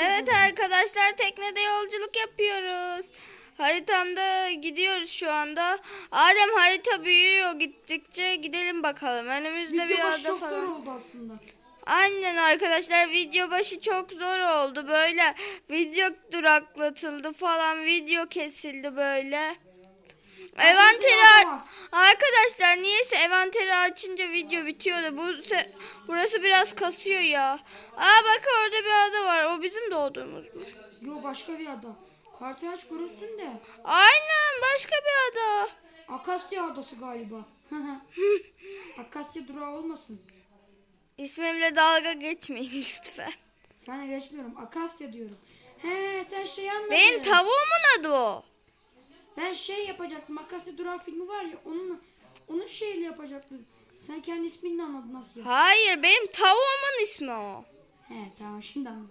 Evet arkadaşlar teknede yolculuk yapıyoruz. Haritamda gidiyoruz şu anda. Adem harita büyüyor gittikçe gidelim bakalım. Önümüzde bir Video başı ada çok zor falan. oldu aslında. Aynen arkadaşlar video başı çok zor oldu. Böyle video duraklatıldı falan. Video kesildi böyle. Evanteri var. arkadaşlar niyeyse evanteri açınca video bitiyor da bu burası biraz kasıyor ya. Aa bak orada bir ada var. O bizim doğduğumuz mu? Yo başka bir ada. Haritayı aç görürsün de. Aynen başka bir ada. Akasya adası galiba. Akasya durağı olmasın. İsmimle dalga geçmeyin lütfen. Sana geçmiyorum. Akasya diyorum. He sen şey anladın. Benim tavuğumun adı o. Ben şey yapacaktım. Akasya durağı filmi var ya. Onun onun şeyle yapacaktım. Sen kendi ismini de anladın Asya. Hayır benim tavuğumun ismi o. He tamam şimdi anladım.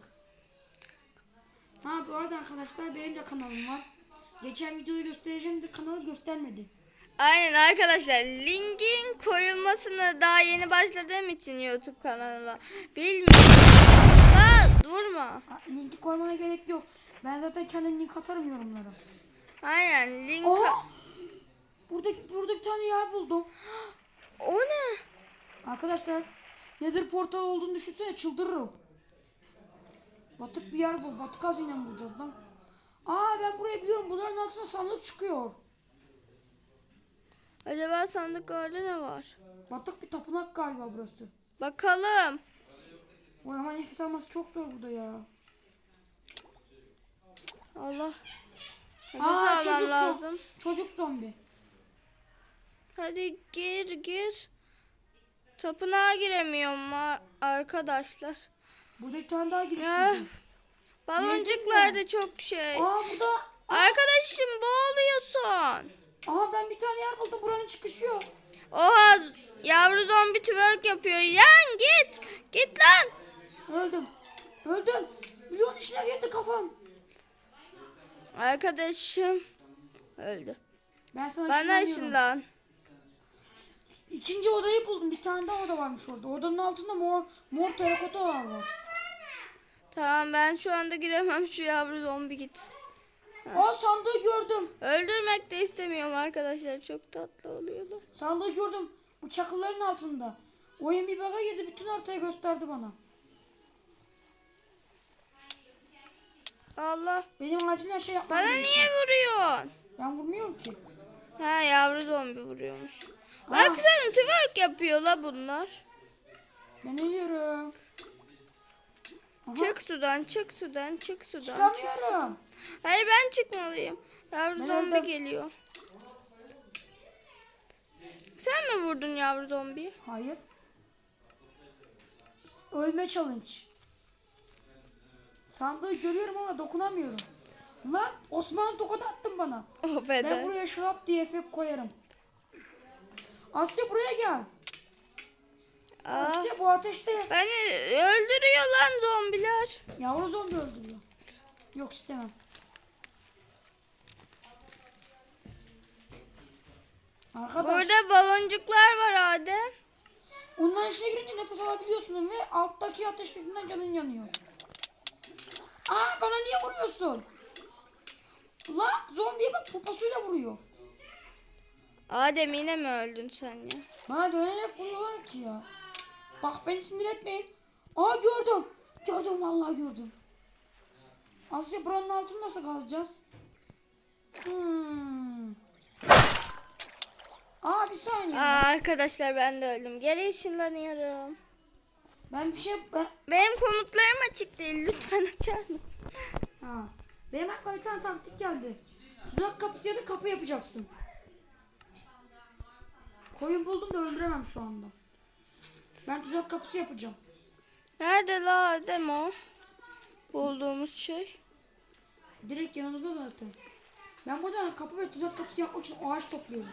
Ha bu arada arkadaşlar benim de kanalım var. Geçen videoyu göstereceğim de kanalı göstermedi. Aynen arkadaşlar linkin koyulmasını daha yeni başladığım için YouTube kanalına bilmiyorum. Aa, durma. Linki koymana gerek yok. Ben zaten kendim link atarım yorumlara. Aynen link. Oha! Burada, burada bir tane yer buldum. O ne? Arkadaşlar nedir portal olduğunu düşünsene çıldırırım. Batık bir yer bul. Batık hazine mi bulacağız lan? Aa ben burayı biliyorum. Bunların altına sandık çıkıyor. Acaba sandıklarda ne var? Batık bir tapınak galiba burası. Bakalım. O ama nefes alması çok zor burada ya. Allah. Nefes Aa, almam çocuk lazım. zom- Çocuk zombi. Hadi gir gir. Tapınağa giremiyorum ma- arkadaşlar. Burada bir tane daha giriş Ah, buldum. Baloncuklar da çok şey. Aa burada. Arkadaşım boğuluyorsun. Aha ben bir tane yer buldum. Buranın çıkışı yok. Oha z- yavru zombi twerk yapıyor. Yan git. Git lan. Öldüm. Öldüm. Milyon içine girdi kafam. Arkadaşım öldü. Ben sana Bana ışınlan. İkinci odayı buldum. Bir tane daha oda varmış orada. Odanın altında mor mor terakotalar var. Tamam ben şu anda giremem şu yavru zombi git. Aa sandığı gördüm. Öldürmek de istemiyorum arkadaşlar. Çok tatlı oluyorlar. Sandığı gördüm. Bu çakılların altında. Oyun bir baga girdi. Bütün haritayı gösterdi bana. Allah. Benim acilen şey yapmam Bana gerekiyor. niye vuruyorsun? Ben vurmuyorum ki. Ha yavru zombi vuruyormuş. Baksana twerk yapıyor la bunlar. Ben ölüyorum. Aha. Çık sudan, çık sudan, çık sudan. Çık. Çıkamıyorum. Hayır ben çıkmalıyım. Yavru Ben zombi öldüm. geliyor. Sen mi vurdun yavru zombiyi? Hayır. Ölme challenge. Sandığı görüyorum ama dokunamıyorum. Lan Osman'ın tokat attın bana. Oh Ben buraya şılap diye efekt koyarım. Asya buraya gel. Aa, Asya bu ateşte. beni öldürüyor lan zombiler. Yavru zombi öldürüyor. Yok istemem. Arkadaş. Burada baloncuklar var Adem. Onların içine girince nefes alabiliyorsun ve alttaki ateş yüzünden canın yanıyor. Aa bana niye vuruyorsun? La zombiye bak poposuyla vuruyor. Adem yine mi öldün sen ya? Bana dönerek vuruyorlar ki ya. Bak beni sinir etmeyin. Aa gördüm. Gördüm vallahi gördüm. Asya buranın altını nasıl kazacağız? Hmm. Aa bir saniye. Aa, arkadaşlar ben de öldüm. Gel ışınlanıyorum. Ben bir şey... Ben... Benim komutlarım açık değil. Lütfen açar mısın? Ha. Benim aklıma bir tane taktik geldi. Tuzak kapısı ya da kapı yapacaksın. Koyun buldum da öldüremem şu anda. Ben tuzak kapısı yapacağım. Nerede la Adem o? Bulduğumuz şey. Direkt yanımızda zaten. Ben burada kapı ve tuzak kapısı yapmak için ağaç topluyorum.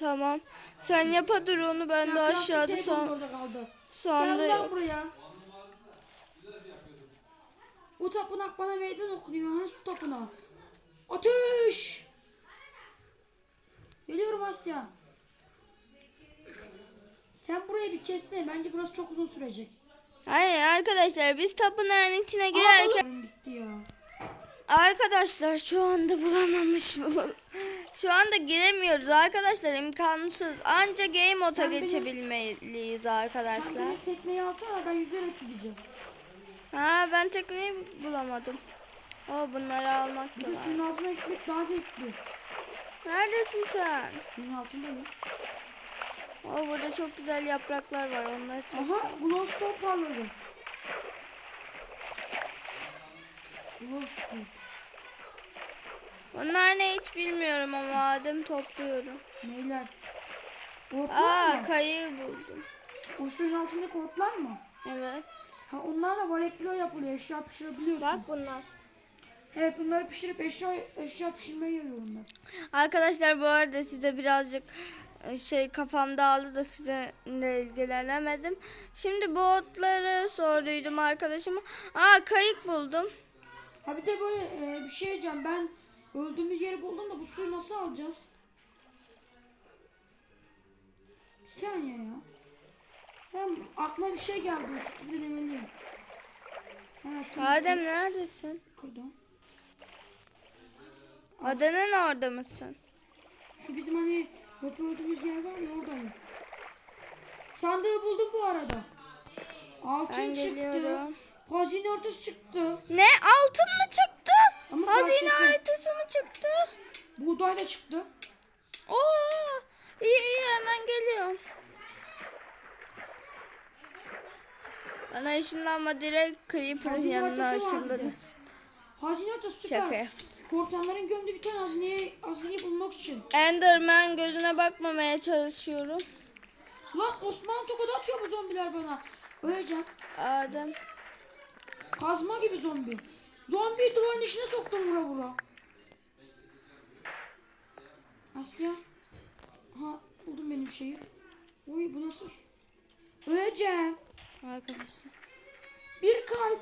Tamam. Sen yapa dur onu ben de Ya, aşağıda kaldı. Gel sandığı lan yok. buraya. Bu tapınak bana meydan okunuyor. Ha su tapınağı. Ateş! Geliyorum Asya. Sen burayı bir kessene. Bence burası çok uzun sürecek. Hayır arkadaşlar biz tapınağın içine girerken Aa, gitti ya. arkadaşlar şu anda bulamamış bulun. Şu anda giremiyoruz arkadaşlar imkansız. Anca game moda Sen geçebilmeliyiz Sen arkadaşlar. beni tekneye alsana ben yüzerek gideceğim. Ha ben tekneyi bulamadım. O bunları almak Bir de suyun altına gitmek daha zevkli. Neredesin sen? Suyun altındayım. O burada çok güzel yapraklar var onları to- Aha glowstone parladı. Glowstone. Onlar ne hiç bilmiyorum ama Adem topluyorum. Neyler? Ortlar Aa mı? kayığı buldum. O suyun altındaki ortlar mı? Evet. Ha onlarla vareklo yapılıyor. Eşya pişirebiliyorsun. Bak bunlar. Evet bunları pişirip eşya, eşya pişirmeye yarıyor onlar. Arkadaşlar bu arada size birazcık e, şey kafam dağıldı da sizinle ilgilenemedim. Şimdi bu otları sorduydum arkadaşıma. Aa kayık buldum. Ha bir de böyle e, bir şey diyeceğim. Ben öldüğümüz yeri buldum da bu suyu nasıl alacağız? Bir saniye ya. Hem aklıma bir şey geldi. Bir de demeliyim. Adem neredesin? kırdım. Adanın orada mısın? Şu bizim hani hep öldüğümüz yer var ya oradayım. Sandığı buldum bu arada. Altın Ben çıktı. geliyorum. Hazine ortası çıktı. Ne altın mı çıktı? Ama Hazine parçası. haritası mı çıktı? Buğday da çıktı. Oo, iyi iyi hemen geliyorum. Bana ışınlanma direkt Creeper'ın Hazine yanına haritası var bir de. ışınlanırsın. Hazine ortası süper. Şaka yaptım. Korsanların gömdüğü bir tane hazineyi, hazineyi bulmak için. Enderman gözüne bakmamaya çalışıyorum. Lan Osmanlı tokadı atıyor bu zombiler bana. Öleceğim. Adem. Kazma gibi zombi. Zombiyi duvarın içine soktum vura vura. Asya. Ha buldum benim şeyi. Oy bu nasıl? Öleceğim. Arkadaşlar. Bir kalp.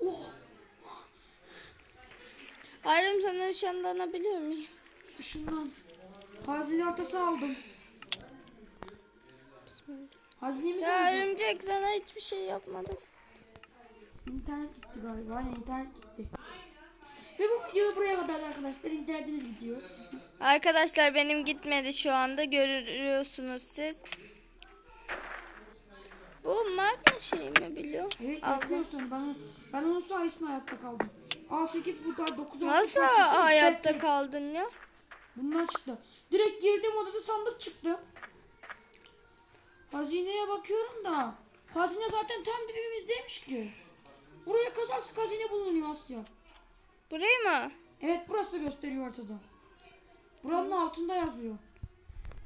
Oh Adem sana ışınlanabiliyor muyum? ışından. Hazine ortası aldım. Hazinemizi Ya aldım. örümcek sana hiçbir şey yapmadım. İnternet gitti galiba. Aynen internet gitti. Ve bu video da buraya kadar arkadaşlar. İnternetimiz gidiyor. Arkadaşlar benim gitmedi şu anda görüyorsunuz siz. Bu magma şey mi biliyor? Evet yakıyorsun. Ben, ben onun sayesinde hayatta kaldım. Al 8 buğday 9 Nasıl hayatta kaldın ya? Bunlar çıktı. Direkt girdim odada sandık çıktı. Hazineye bakıyorum da. Hazine zaten tam dibimizdeymiş ki. Buraya kazarsak hazine bulunuyor Asya. Burayı mı? Evet burası gösteriyor ortada. Buranın altında yazıyor.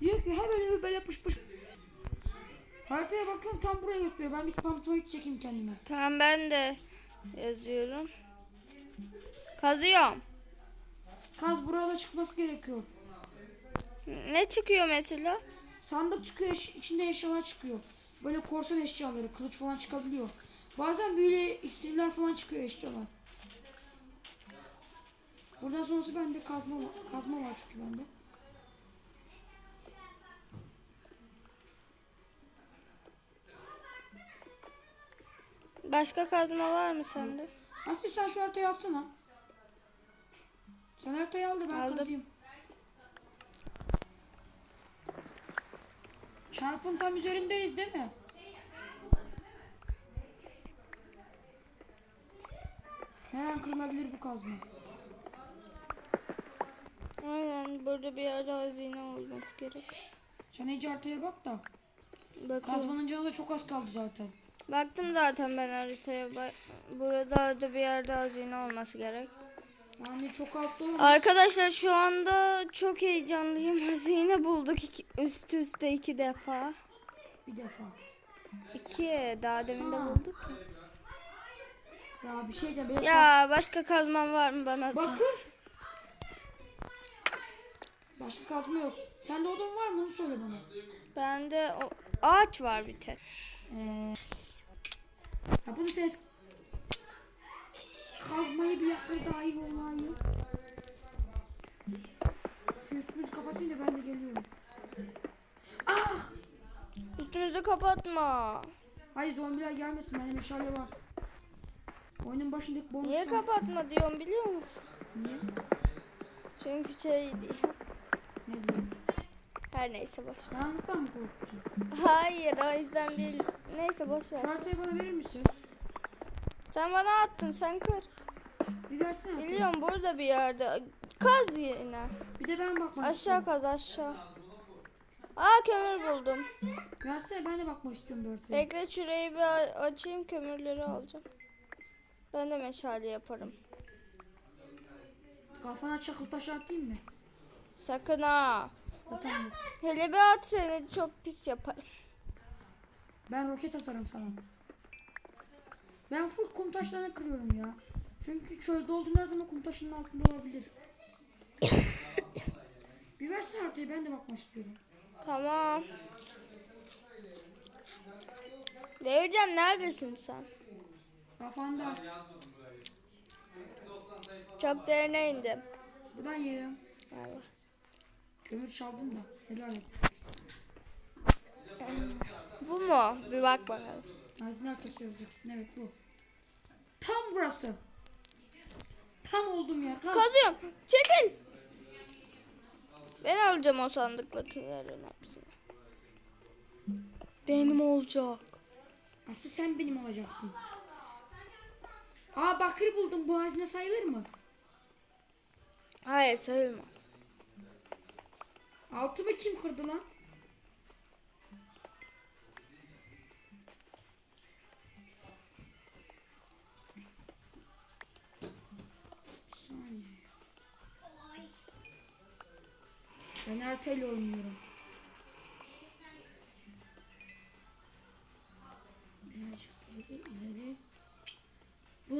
Diyor ki hebele böyle pış pış. Haritaya bakıyorum tam buraya gösteriyor. Ben bir spam point çekeyim kendime. Tamam ben de yazıyorum. Kazıyorum. Kaz burada çıkması gerekiyor. Ne çıkıyor mesela? Sandık çıkıyor, eş- içinde eşyalar çıkıyor. Böyle korsan eşyaları, kılıç falan çıkabiliyor. Bazen böyle iksirler falan çıkıyor eşyalar. Buradan sonrası bende kazma. Kazma var çünkü bende. Başka kazma var mı sende? Aslı sen şu haritayı alsana. Sen haritayı al da ben Aldım. kazayım. Çarpın tam üzerindeyiz değil mi? Her an kırılabilir bu kazma. Aynen burada bir yerde hazine olması gerek. Sen iyice haritaya bak da. Bakıyorum. Kazmanın canı da çok az kaldı zaten. Baktım zaten ben haritaya. Ba- Burada da bir yerde hazine olması gerek. Yani çok altta olmaz. Arkadaşlar şu anda çok heyecanlıyım. Hazine bulduk iki, üst üste iki defa. bir defa. İki daha demin de Ha. bulduk. ya. Ya bir şey diyeceğim. Benim Ya başka kazmam var mı bana? Bakır. Başka kazma yok. Sende odun var mı onu söyle bana. Bende o ağaç var bir tek. Ee, ya bunu ses kazmayı bir yakır daha iyi olmayı. Şu üstümüzü kapatayım da ben de geliyorum. Ah! Üstünüzü kapatma. Hayır zombiler gelmesin. Bende meşale var. Oyunun başındaki bonus. Niye kapatma diyorum biliyor musun? Niye? Çünkü şey. Ne diyor? Her neyse boş. ver. Karanlıktan mı korkacaksın? Hayır o yüzden değil. Neyse boş Şu ver. haritayı bana verir misin? Sen bana attın sen kır. Bir versene. Biliyorum burada bir yerde. Kaz yine. Bir de ben bakmak Aşağı istiyorum. kaz aşağı. Aa kömür buldum. Versene ben de bakmak istiyorum haritaya. Bekle şurayı bir açayım kömürleri alacağım. Ben de meşale yaparım. Kafana çakıl taşı atayım mı? Sakın ha. Zaten. Hele bir at seni çok pis yaparım. Ben roket atarım sana. Ben full kum taşlarını kırıyorum ya. Çünkü çölde olduğunda her zaman kum taşının altında olabilir. bir versene haritayı ben de bakmak istiyorum. Tamam. Vereceğim neredesin sen? Kafanda. Çok derine indim. Buradan yiyelim. Evet. Kömür çaldım da. Helal et. Bu mu? Bir bak bakalım. Hazine haritası yazacaksın. Evet bu. Tam burası. Tam oldum ya. Tam. Kazıyorum. Çekil. Ben alacağım o sandıktakilerin hepsini. Benim olacak. Aslı sen benim olacaksın. Aa bakır buldum. Bu hazine sayılır mı? Hayır sayılmaz. Altımı kim kırdı lan? Ben haritayla oynuyorum. Birazcık ileri, ileri.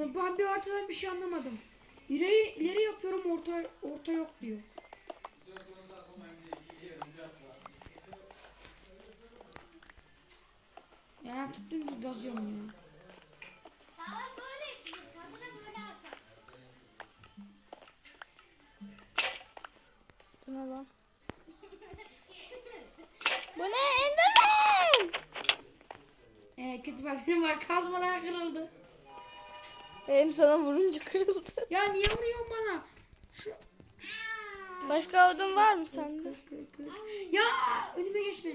Bunu ben bir haritadan bir şey anlamadım. İleri, ileri yapıyorum orta orta yok diyor. Ya artık dümdüz ya. Bu ne lan? Bu ne Enderman? Ee, kötü bir haberim var. Kazmalar kırıldı. Benim sana vurunca kırıldı. Ya niye vuruyorsun bana? Şu... Başka odun var mı sende? Ya önüme geçme.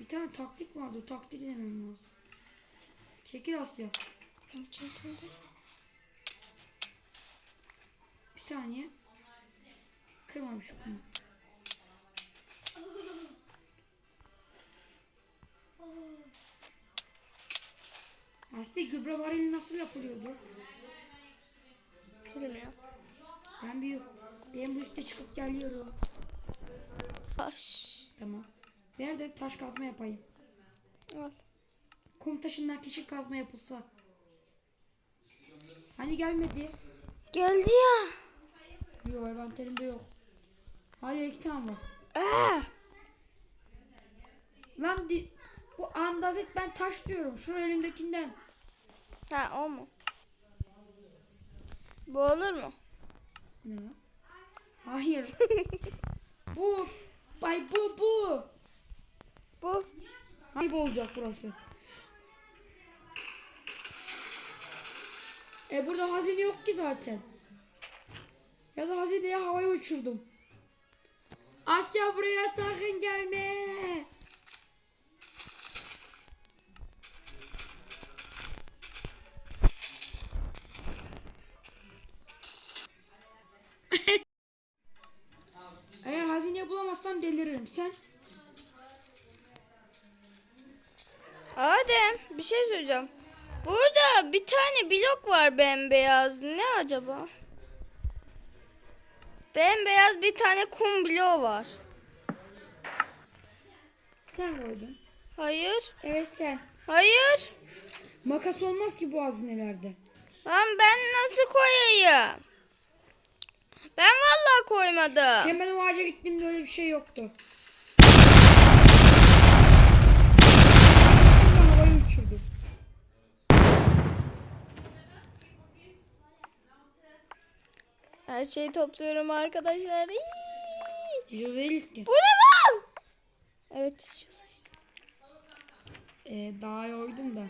Bir tane taktik vardı. O taktiği denemem lazım. Çekil Asya. Bir saniye. Kırma bir şu kumu. Asya gübre varili nasıl yapılıyordu? Bilmiyorum. Ben bir ben bu üstte çıkıp geliyorum. Taş. Tamam. Nerede taş kazma yapayım? Al. Kum taşından kişi kazma yapılsa. Hani gelmedi? Geldi ya. Yok envanterimde yok. Hala iki tane var. Ee, Lan di bu andazet ben taş diyorum. Şu elimdekinden. ha o mu? Bu olur mu? Bu Ne? Hayır. bu. Bay bu bu. Bu. Ayıp olacak burası. E burada hazine yok ki zaten. Ya da hazineye havaya uçurdum. Asya buraya sakın gelme. Bulamazsam deliririm. Sen Adem bir şey söyleyeceğim. Burada bir tane blok var bembeyaz. Ne acaba? Bembeyaz bir tane kum bloğu var. sen koydun. Hayır. Evet sen. Hayır. Makas olmaz ki bu hazinelerde. Lan ben nasıl koyayım? Ben vallahi koymadım. Hemen o ağaca gittiğimde öyle bir şey yoktu. Havayı uçurdum. Her şeyi topluyorum arkadaşlar. İyi. Video değiliz ki. Bu ne lan? Evet. Ee, daha iyi oydum da.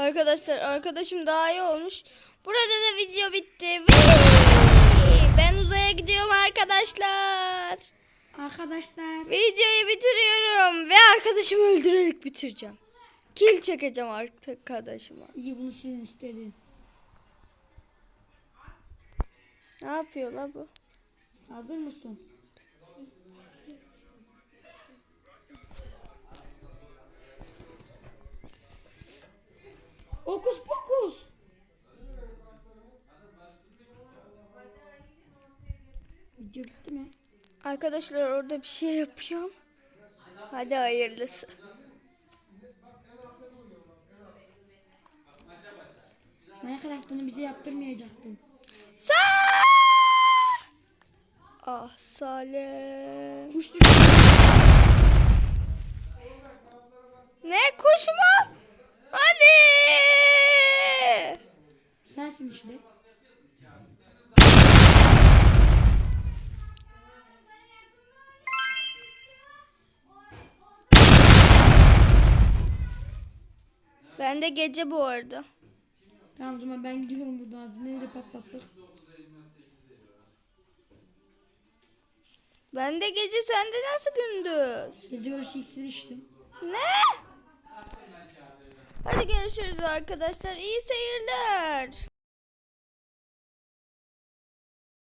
Arkadaşlar arkadaşım daha iyi olmuş. Burada da video bitti. Ben uzaya gidiyorum arkadaşlar. Arkadaşlar. Videoyu bitiriyorum ve arkadaşımı öldürerek bitireceğim. Kill çekeceğim arkadaşıma. İyi bunu sizin istedin. Ne yapıyor la bu? Hazır mısın? Okus pokus. Video bitti mi? Arkadaşlar orada bir şey yapıyorum. Hadi hayırlısı. Minecraft bunu bize yaptırmayacaktın. Sa Ah Salem. Kuş düştü. Ne kuş mu? Hadi. Sensin işte. Ben de gece bu arada. Tamam o zaman ben gidiyorum buradan. Hazineyi de patlattık. Ben de gece sende nasıl gündüz? Gece görüşü iksir içtim. Ne? Hadi görüşürüz arkadaşlar. İyi seyirler.